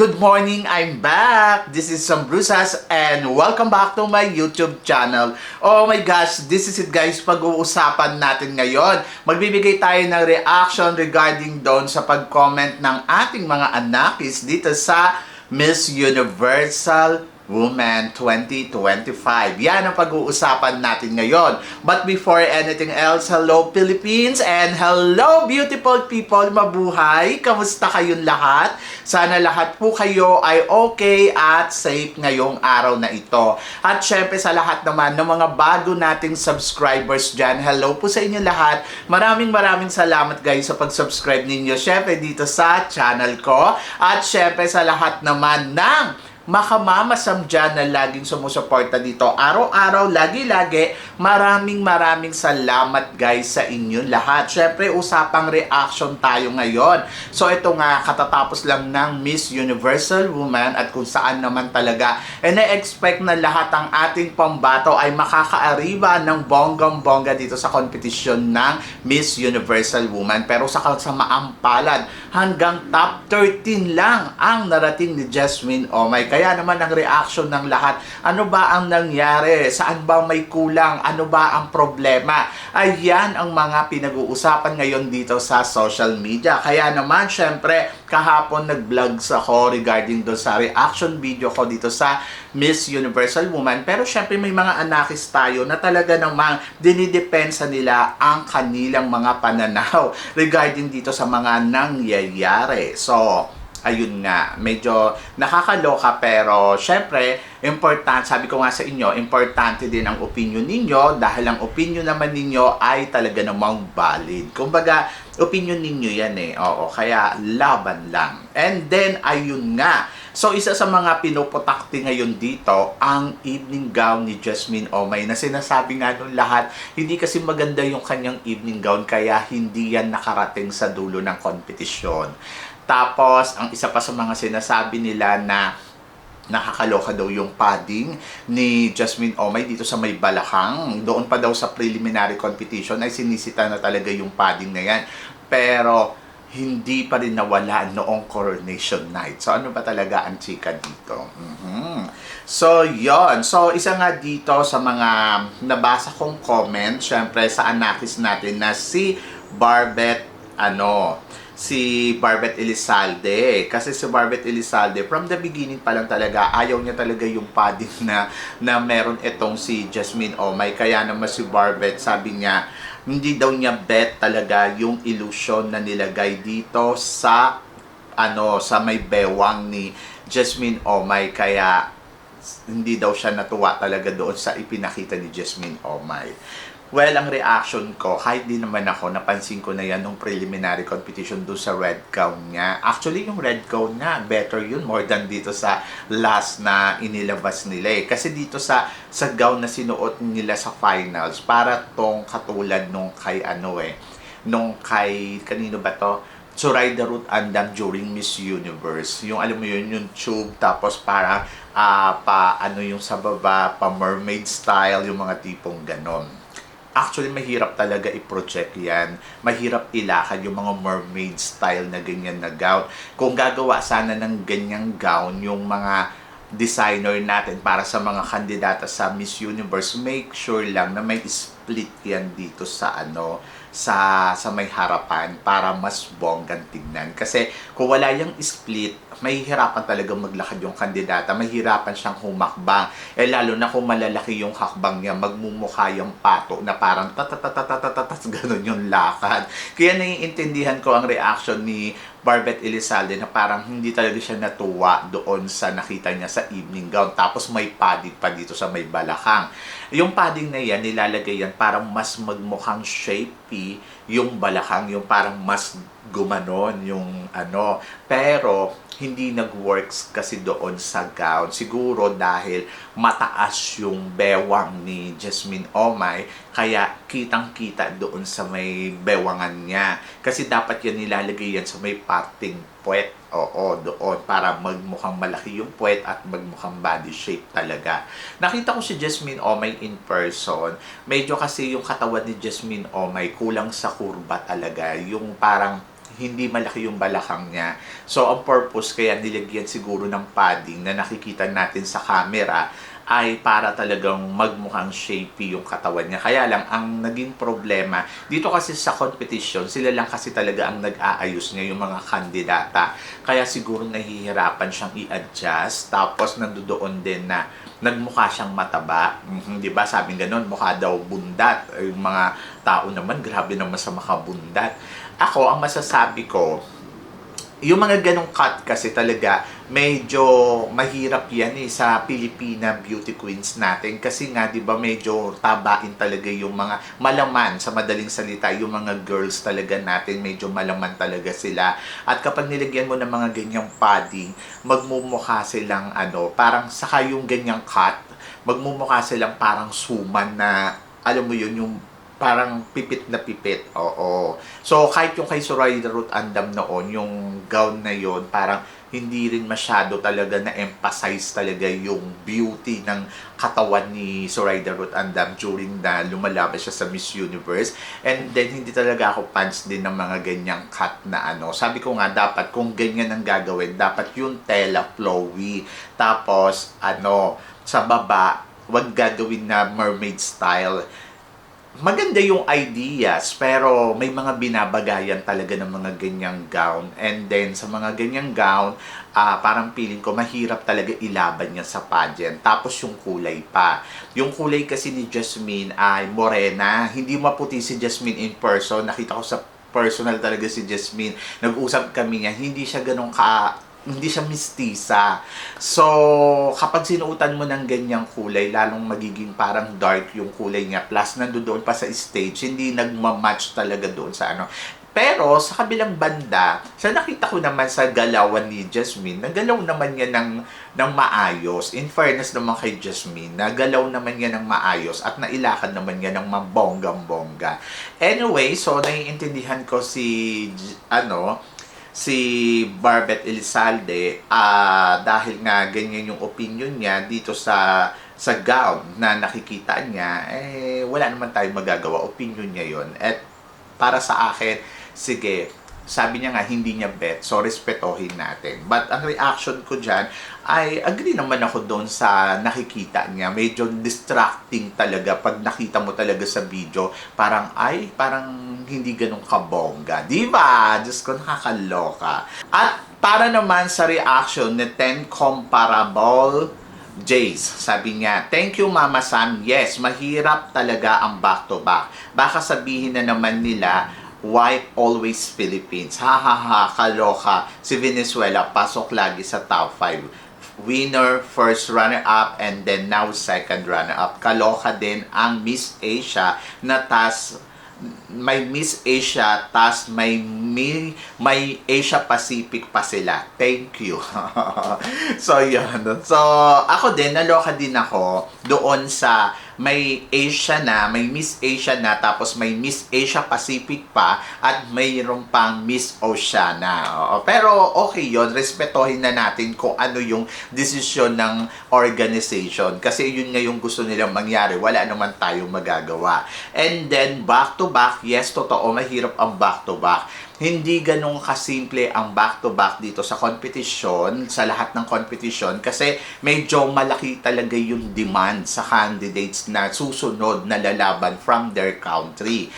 Good morning! I'm back! This is Sam Brusas and welcome back to my YouTube channel. Oh my gosh, this is it guys, pag-uusapan natin ngayon. Magbibigay tayo ng reaction regarding doon sa pag-comment ng ating mga anakis dito sa Miss Universal Woman 2025. Yan ang pag-uusapan natin ngayon. But before anything else, hello Philippines and hello beautiful people. Mabuhay! Kamusta kayong lahat? Sana lahat po kayo ay okay at safe ngayong araw na ito. At syempre sa lahat naman ng mga bago nating subscribers dyan, hello po sa inyo lahat. Maraming maraming salamat guys sa pag-subscribe ninyo. Syempre dito sa channel ko. At syempre sa lahat naman ng makamamasam dyan na laging sumusuporta dito. Araw-araw, lagi-lagi, maraming maraming salamat guys sa inyo lahat. Siyempre, usapang reaction tayo ngayon. So ito nga, katatapos lang ng Miss Universal Woman at kung saan naman talaga, and na-expect na lahat ang ating pambato ay makakaariba ng bonggang-bongga dito sa kompetisyon ng Miss Universal Woman. Pero sa kasamaang palad, hanggang top 13 lang ang narating ni Jasmine Omay. Kaya naman ang reaction ng lahat, ano ba ang nangyari? Saan ba may kulang? Ano ba ang problema? Ayan ang mga pinag-uusapan ngayon dito sa social media. Kaya naman, syempre, kahapon nag-vlogs ako regarding do sa reaction video ko dito sa Miss Universal Woman. Pero syempre may mga anakis tayo na talaga namang dinidepensa nila ang kanilang mga pananaw regarding dito sa mga nangyayari. So, ayun nga, medyo nakakaloka pero syempre, important, sabi ko nga sa inyo, importante din ang opinion ninyo dahil ang opinion naman ninyo ay talaga namang valid. Kumbaga, opinion ninyo yan eh. Oo, kaya laban lang. And then, ayun nga, So, isa sa mga pinuputakti ngayon dito, ang evening gown ni Jasmine Omay na sinasabi nga nung lahat, hindi kasi maganda yung kanyang evening gown kaya hindi yan nakarating sa dulo ng kompetisyon. Tapos, ang isa pa sa mga sinasabi nila na nakakaloka daw yung padding ni Jasmine Omay dito sa may balakang. Doon pa daw sa preliminary competition ay sinisita na talaga yung padding na yan. Pero hindi pa rin nawala noong coronation night. So ano ba talaga ang chika dito? Mhm. So yon. So isa nga dito sa mga nabasa kong comment, syempre sa anakis natin na si Barbet ano, si Barbet Elizalde. Kasi si Barbet Elizalde, from the beginning pa lang talaga, ayaw niya talaga yung padding na, na meron itong si Jasmine Omay. Kaya naman si Barbet, sabi niya, hindi daw niya bet talaga yung illusion na nilagay dito sa ano sa may bewang ni Jasmine Omay kaya hindi daw siya natuwa talaga doon sa ipinakita ni Jasmine Omay. Well, ang reaction ko, kahit di naman ako, napansin ko na yan nung preliminary competition doon sa red gown niya. Actually, yung red gown niya, better yun more than dito sa last na inilabas nila eh. Kasi dito sa sa gown na sinuot nila sa finals, para tong katulad nung kay ano eh, nung kay, kanino ba to? Suray Darut Andang during Miss Universe. Yung alam mo yun, yung tube, tapos para ah, pa ano yung sa baba, pa mermaid style, yung mga tipong ganon actually mahirap talaga i-project yan. Mahirap ilakad yung mga mermaid style na ganyan na gown. Kung gagawa sana ng ganyang gown yung mga designer natin para sa mga kandidata sa Miss Universe, make sure lang na may split yan dito sa ano, sa sa may harapan para mas bonggang tignan. Kasi kung wala yung split, mahihirapan talaga maglakad yung kandidata. Mahirapan siyang humakbang. Eh lalo na kung malalaki yung hakbang niya, magmumukha yung pato na parang tatatatatatatatas ganun yung lakad. Kaya naiintindihan ko ang reaction ni Barbet Elizalde na parang hindi talaga siya natuwa doon sa nakita niya sa evening gown. Tapos may padding pa dito sa may balakang. Yung padding na yan, nilalagay yan para mas magmukhang shapy yung balakang, yung parang mas gumanon yung ano. Pero hindi nag-works kasi doon sa gown. Siguro dahil mataas yung bewang ni Jasmine Omay, kaya kitang-kita doon sa may bewangan niya. Kasi dapat yan nilalagay yan sa may parting puwet. Oo, doon. Para magmukhang malaki yung puwet at magmukhang body shape talaga. Nakita ko si Jasmine Omay in person. Medyo kasi yung katawan ni Jasmine Omay kulang sa kurba talaga. Yung parang hindi malaki yung balakang niya. So, ang purpose kaya nilagyan siguro ng padding na nakikita natin sa camera ay para talagang magmukhang shapy yung katawan niya. Kaya lang, ang naging problema, dito kasi sa competition, sila lang kasi talaga ang nag-aayos niya yung mga kandidata. Kaya siguro nahihirapan siyang i-adjust. Tapos nandoon din na nagmukha siyang mataba. Mhm, di ba? Sabi ganun, mukha daw bundat. Yung mga tao naman, grabe naman sa makabundat. Ako, ang masasabi ko, yung mga ganong cut kasi talaga medyo mahirap yan eh sa Pilipina beauty queens natin. Kasi nga 'di ba medyo tabain talaga yung mga malaman sa madaling salita yung mga girls talaga natin medyo malaman talaga sila. At kapag nilagyan mo ng mga ganyang padding magmumukha silang ano parang saka yung ganyang cut magmumukha silang parang suman na alam mo yun yung parang pipit na pipit. Oo. So, kahit yung kay Soraya Ruth Andam noon, yung gown na yon parang hindi rin masyado talaga na-emphasize talaga yung beauty ng katawan ni Soraya Ruth Andam during na lumalabas siya sa Miss Universe. And then, hindi talaga ako fans din ng mga ganyang cut na ano. Sabi ko nga, dapat kung ganyan ang gagawin, dapat yung tela flowy. Tapos, ano, sa baba, wag gagawin na mermaid style maganda yung ideas, pero may mga binabagayan talaga ng mga ganyang gown. And then, sa mga ganyang gown, ah, parang feeling ko, mahirap talaga ilaban niya sa pageant. Tapos yung kulay pa. Yung kulay kasi ni Jasmine ay morena. Hindi maputi si Jasmine in person. Nakita ko sa personal talaga si Jasmine. Nag-usap kami niya. Hindi siya ganun ka hindi siya mistisa. So, kapag sinuutan mo ng ganyang kulay, lalong magiging parang dark yung kulay niya. Plus, nandoon pa sa stage, hindi nagmamatch talaga doon sa ano. Pero, sa kabilang banda, sa nakita ko naman sa galawan ni Jasmine, nagalaw naman niya ng, ng maayos. In fairness naman kay Jasmine, nagalaw naman niya ng maayos at nailakad naman niya ng mabonggang-bongga. Anyway, so naiintindihan ko si, ano, si Barbet Elizalde ah dahil nga ganyan yung opinion niya dito sa sa gown na nakikita niya eh wala naman tayong magagawa. Opinion niya yon at para sa akin sige sabi niya nga hindi niya bet so respetohin natin. But ang reaction ko dyan ay agree naman ako doon sa nakikita niya. Medyo distracting talaga pag nakita mo talaga sa video. Parang ay parang hindi ganun kabongga. Di ba? Diyos ko nakakaloka. At para naman sa reaction ni 10 comparable Jace, sabi niya, Thank you Mama Sam. Yes, mahirap talaga ang back-to-back. Baka sabihin na naman nila, why always Philippines? Ha ha ha, kaloka. Si Venezuela, pasok lagi sa top 5. Winner, first runner-up, and then now second runner-up. Kaloka din ang Miss Asia na tas may Miss Asia, tas may, may, may Asia Pacific pa sila. Thank you. so, yun. So, ako din, naloka din ako doon sa may Asia na, may Miss Asia na, tapos may Miss Asia Pacific pa, at mayroon pang Miss Oceania. Oo. Pero okay yon respetohin na natin kung ano yung desisyon ng organization. Kasi yun nga yung gusto nilang mangyari. Wala naman tayong magagawa. And then, back to back, yes, totoo, mahirap ang back to back hindi ganun kasimple ang back-to-back dito sa competition, sa lahat ng competition, kasi medyo malaki talaga yung demand sa candidates na susunod na lalaban from their country.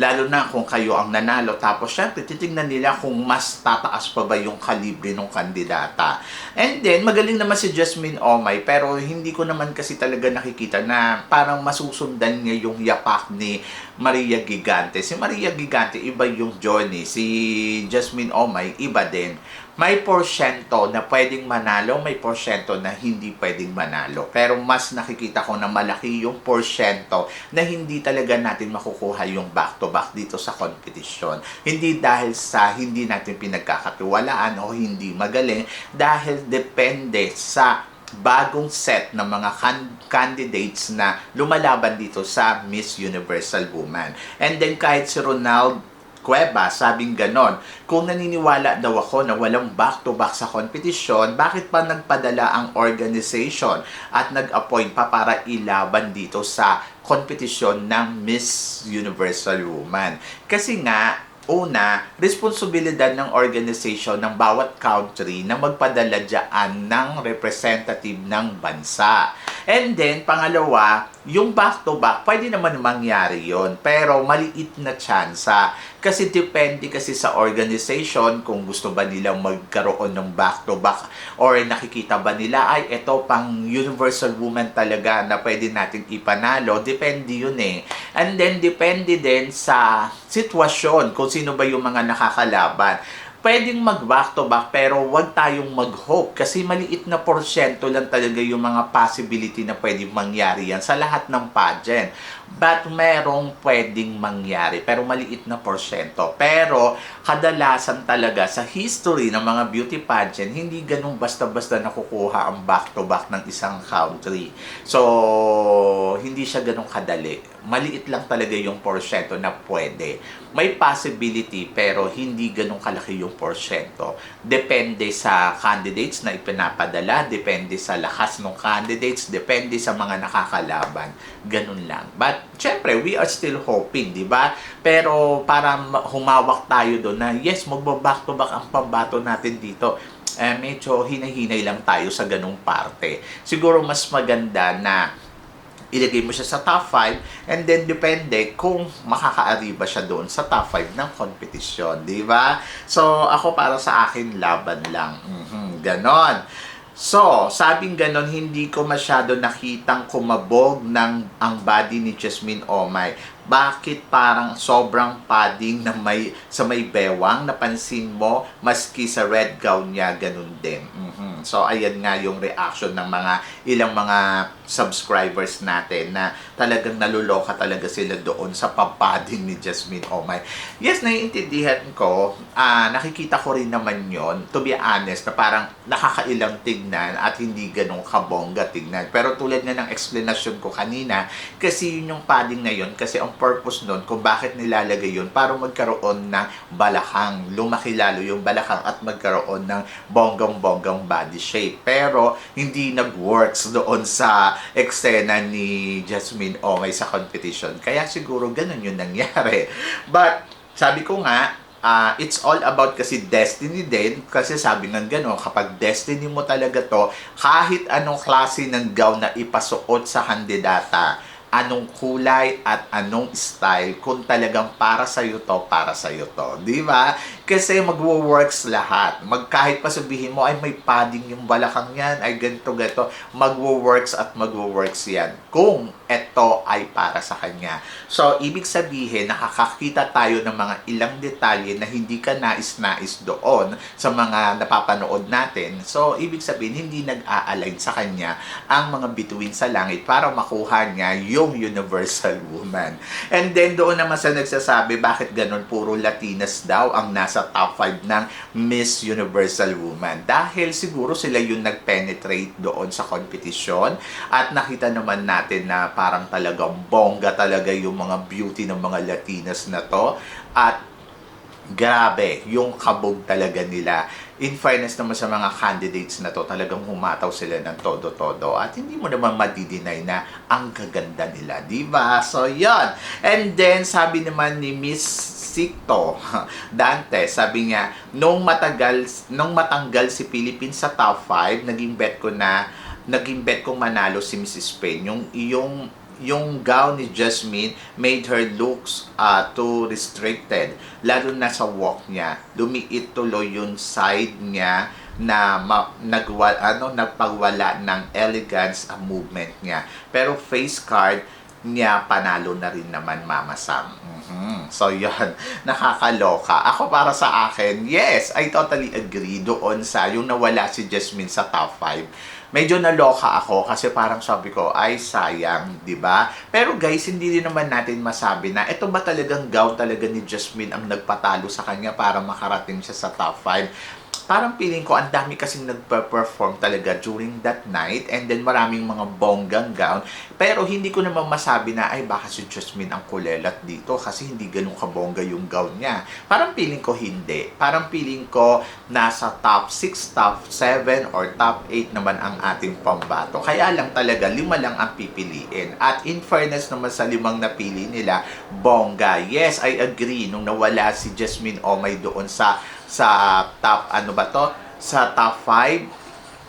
Lalo na kung kayo ang nanalo, tapos syempre titignan nila kung mas tataas pa ba yung kalibre ng kandidata. And then, magaling naman si Jasmine Omay, pero hindi ko naman kasi talaga nakikita na parang masusundan niya yung yapak ni Maria Gigante. Si Maria Gigante, iba yung Johnny. Si Jasmine Omay, iba din. May porsyento na pwedeng manalo, may porsyento na hindi pwedeng manalo. Pero mas nakikita ko na malaki yung porsyento na hindi talaga natin makukuha yung back-to-back dito sa competition. Hindi dahil sa hindi natin pinagkakatiwalaan o hindi magaling, dahil depende sa bagong set ng mga can- candidates na lumalaban dito sa Miss Universal Woman. And then kahit si Ronald Cueva, sabing ganon, kung naniniwala daw ako na walang back-to-back sa competition, bakit pa nagpadala ang organization at nag-appoint pa para ilaban dito sa competition ng Miss Universal Woman? Kasi nga, Una, responsibilidad ng organization ng bawat country na magpadala dyan ng representative ng bansa. And then, pangalawa, yung back-to-back, pwede naman mangyari yon pero maliit na tsansa. Kasi depende kasi sa organization kung gusto ba nilang magkaroon ng back-to-back or nakikita ba nila, ay, ito pang universal woman talaga na pwede natin ipanalo. Depende yun eh. And then, depende din sa sitwasyon kung sino ba yung mga nakakalaban. Pwedeng mag back to back pero wag tayong mag-hope kasi maliit na porsyento lang talaga yung mga possibility na pwedeng mangyari yan sa lahat ng pageant. But merong pwedeng mangyari pero maliit na porsyento. Pero kadalasan talaga sa history ng mga beauty pageant, hindi ganun basta-basta nakukuha ang back to back ng isang country. So, hindi siya ganun kadali. Maliit lang talaga yung porsyento na pwede. May possibility pero hindi ganun kalaki yung porsyento. Depende sa candidates na ipinapadala, depende sa lakas ng candidates, depende sa mga nakakalaban. Ganun lang. But, syempre, we are still hoping, di ba? Pero para ma- humawak tayo doon na, yes, magbaback to back ang pambato natin dito eh, medyo hinahinay lang tayo sa ganung parte. Siguro mas maganda na ilagay mo siya sa top 5 and then depende kung makakaari ba siya doon sa top 5 ng competition, di ba? So, ako para sa akin, laban lang. Mhm, ganon. So, sabing ganon, hindi ko masyado nakitang kumabog ng ang body ni Jasmine Omay. Bakit parang sobrang padding na may sa may bewang napansin mo maski sa red gown niya ganun din. Mhm. So ayan nga yung reaction ng mga ilang mga subscribers natin na talagang naluloka talaga sila doon sa papading ni Jasmine Omay. Yes, naiintindihan ko. Ah, nakikita ko rin naman yon to be honest, na parang nakakailang tignan at hindi ganun kabongga tignan. Pero tulad nga ng explanation ko kanina, kasi yun yung padding na yun, kasi ang purpose nun kung bakit nilalagay yun para magkaroon ng balakang, lumaki lalo yung balakang at magkaroon ng bonggang-bonggang body shape. Pero hindi nag-works doon sa eksena ni Jasmine Omay sa competition. Kaya siguro ganun yung nangyari. But sabi ko nga, ah, it's all about kasi destiny din. Kasi sabi ng gano'n, kapag destiny mo talaga to, kahit anong klase ng gown na ipasuot sa kandidata, anong kulay at anong style kung talagang para sa iyo to, para sa iyo to. Di ba? Kasi magwo-works lahat. Mag, kahit pa sabihin mo, ay may padding yung balakang yan, ay ganito, ganito, magwo-works at magwo-works yan. Kung ito ay para sa kanya. So, ibig sabihin, nakakakita tayo ng mga ilang detalye na hindi ka nais-nais doon sa mga napapanood natin. So, ibig sabihin, hindi nag-a-align sa kanya ang mga bituin sa langit para makuha niya yung universal woman. And then, doon naman sa nagsasabi, bakit ganun puro Latinas daw ang nasa top 5 ng Miss Universal Woman? Dahil siguro sila yung nag-penetrate doon sa competition at nakita naman natin na parang talagang bongga talaga yung mga beauty ng mga Latinas na to at grabe yung kabog talaga nila. In fairness naman sa mga candidates na to, talagang humataw sila ng todo-todo at hindi mo naman madidinay na ang gaganda nila, di ba? So, yon And then, sabi naman ni Miss Sikto Dante, sabi niya, nung matagal, nung matanggal si Philippines sa top 5, naging bet ko na, naging bet kong manalo si Mrs. Spain. Yung, yung yung gown ni Jasmine made her looks uh, too restricted. Lalo na sa walk niya. Lumiit tuloy yung side niya na ma- nagwa, ano, nagpagwala ng elegance ang movement niya. Pero face card niya panalo na rin naman Mama Sam. Mhm. So yun, nakakaloka. Ako para sa akin, yes, I totally agree doon sa yung nawala si Jasmine sa top 5 medyo naloka ako kasi parang sabi ko, ay sayang, di ba? Pero guys, hindi rin naman natin masabi na ito ba talagang gown talaga ni Jasmine ang nagpatalo sa kanya para makarating siya sa top 5? Parang feeling ko ang dami kasing nagpa-perform talaga during that night and then maraming mga bonggang gown. Pero hindi ko naman masabi na ay baka si Jasmine ang kulelat dito kasi hindi ganun kabongga yung gown niya. Parang feeling ko hindi. Parang feeling ko nasa top 6, top 7 or top 8 naman ang ating pambato. Kaya lang talaga lima lang ang pipiliin. At in fairness naman sa limang napili nila, bongga. Yes, I agree. Nung nawala si Jasmine Omay doon sa sa top ano ba to? Sa top 5,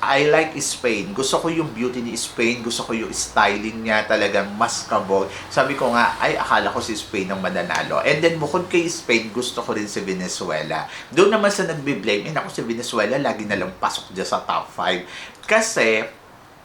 I like Spain. Gusto ko yung beauty ni Spain. Gusto ko yung styling niya talagang mas kabog. Sabi ko nga, ay akala ko si Spain ang mananalo. And then bukod kay Spain, gusto ko rin si Venezuela. Doon naman sa nagbe-blame, eh ako si Venezuela, lagi na lang pasok dyan sa top 5. Kasi,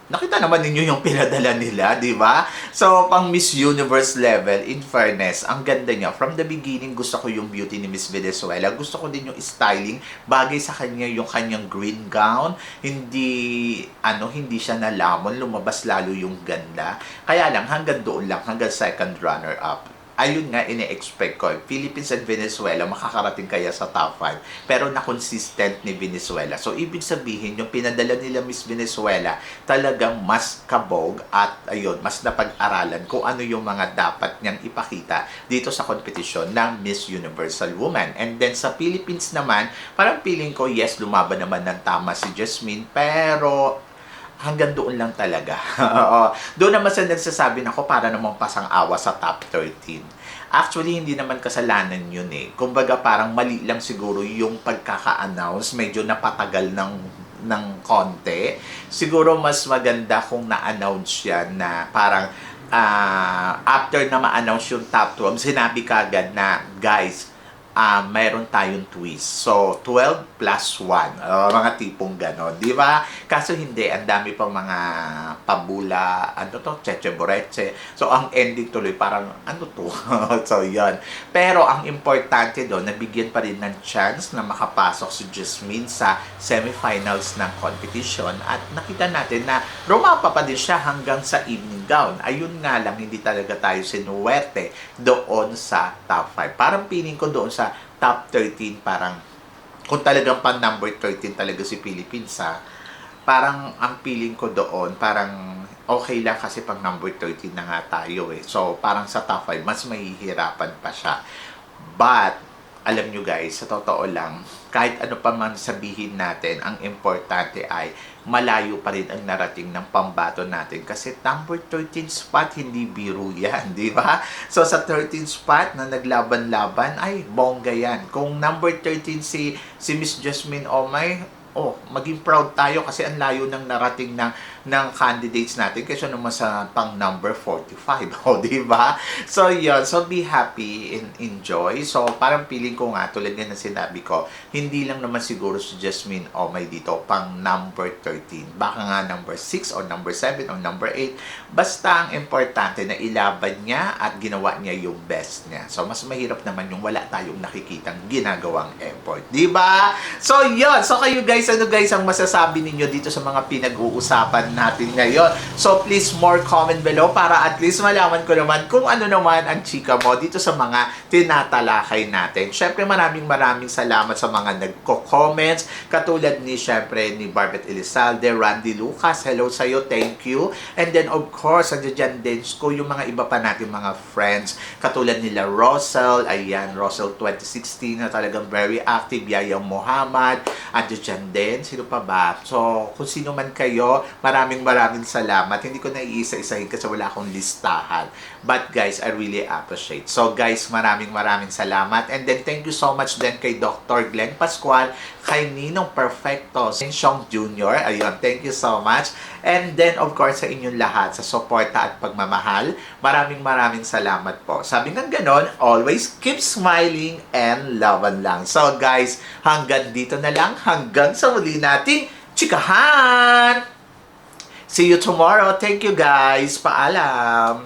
nakita naman ninyo yung pinadala nila, di ba? So, pang Miss Universe level, in fairness, ang ganda niya. From the beginning, gusto ko yung beauty ni Miss Venezuela. Gusto ko din yung styling. Bagay sa kanya yung kanyang green gown. Hindi, ano, hindi siya nalamon. Lumabas lalo yung ganda. Kaya lang, hanggang doon lang, hanggang second runner-up ayun nga ine-expect ko. Philippines and Venezuela makakarating kaya sa top 5 pero na-consistent ni Venezuela. So ibig sabihin yung pinadala nila Miss Venezuela talagang mas kabog at ayun, mas napag-aralan kung ano yung mga dapat niyang ipakita dito sa kompetisyon ng Miss Universal Woman. And then sa Philippines naman, parang feeling ko yes, lumaban naman ng tama si Jasmine pero hanggang doon lang talaga. Oo. doon naman sa nagsasabi na ako para namang pasang-awa sa top 13. Actually, hindi naman kasalanan yun eh. Kumbaga parang mali lang siguro yung pagkaka-announce. Medyo napatagal ng ng konti. Siguro mas maganda kung na-announce yan na parang ah, after na ma-announce yung top 12, sinabi kagad na, guys, ah mayroon tayong twist. So, 12 plus 1. Uh, mga tipong ganon. Di ba? Kaso hindi. Ang dami pang mga pabula, ano to, cheche boreche. So, ang ending tuloy, parang, ano to? so, yon Pero, ang importante doon, nabigyan pa rin ng chance na makapasok si Jasmine sa semifinals ng competition. At nakita natin na rumapa pa din siya hanggang sa evening gown. Ayun nga lang, hindi talaga tayo sinuwerte doon sa top 5. Parang piling ko doon sa top 13, parang kung talagang pan number 13 talaga si Philippines ha, parang ang feeling ko doon, parang okay lang kasi pang number 13 na nga tayo eh. So, parang sa top 5, mas mahihirapan pa siya. But, alam nyo guys, sa totoo lang, kahit ano pa man sabihin natin, ang importante ay malayo pa rin ang narating ng pambato natin kasi number 13 spot hindi biro yan, di ba? So sa 13 spot na naglaban-laban ay bongga yan. Kung number 13 si si Miss Jasmine Omay, oh, maging proud tayo kasi ang layo ng narating ng ng candidates natin kaysa naman sa pang number 45. O, di ba? So, yun. So, be happy and enjoy. So, parang feeling ko nga, tulad nga na sinabi ko, hindi lang naman siguro si Jasmine o may dito pang number 13. Baka nga number 6 or number 7 or number 8. Basta ang importante na ilaban niya at ginawa niya yung best niya. So, mas mahirap naman yung wala tayong nakikitang ginagawang effort. Di ba? So, yun. So, kayo guys, ano guys ang masasabi ninyo dito sa mga pinag-uusapan natin ngayon? So, please more comment below para at least malaman ko naman kung ano naman ang chika mo dito sa mga tinatalakay natin. Syempre, maraming maraming salamat sa mga nagko-comments. Katulad ni, syempre, ni Barbet Elizalde, Randy Lucas. Hello sa'yo. Thank you. And then, of course, andyan dyan din ko yung mga iba pa natin mga friends. Katulad nila Russell. Ayan, Russell 2016 na talagang very active. Yaya Muhammad. Andyan dyan din. Sino pa ba? So, kung sino man kayo, maraming maraming salamat. Hindi ko na iisa-isahin kasi wala akong listahan. But guys, I really appreciate. So guys, maraming maraming salamat. And then thank you so much din kay Dr. Glenn Pascual, kay Ninong Perfecto, Shong Jr. Ayun, thank you so much. And then of course sa inyong lahat sa suporta at pagmamahal. Maraming maraming salamat po. Sabi nga ganon, always keep smiling and laban lang. So guys, hanggang dito na lang. Hanggang sa muli nating chikahan! See you tomorrow. Thank you guys. Paalam.